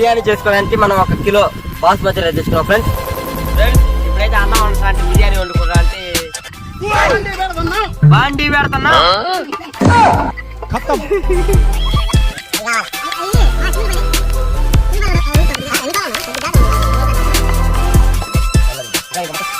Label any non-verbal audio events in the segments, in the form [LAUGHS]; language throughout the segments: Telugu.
బిర్యానీ చేసుకోవడానికి మనం ఒక కిలో బాస్మతి రైస్ తెచ్చుకున్నాం ఫ్రెండ్స్ ఫ్రెండ్స్ ఇప్పుడైతే అన్నం వండుకుంటే బిర్యానీ వండుకోవాలంటే బాండి పెడుతున్నా. [LAUGHS]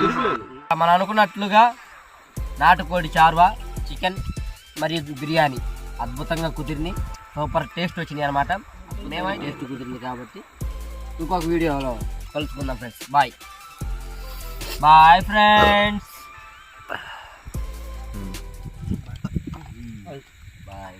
తిరుగులేదు. మనం అనుకున్నట్లుగా నాటుకోడి చార్వా చికెన్ మరియు బిర్యానీ అద్భుతంగా కుదిరింది సూపర్ టేస్ట్ వచ్చింది అనమాట మేమే టేస్ట్ కుదిరింది కాబట్టి ఇంకొక వీడియోలో కలుసుకుందాం friends. Bye. Bye friends. Bye.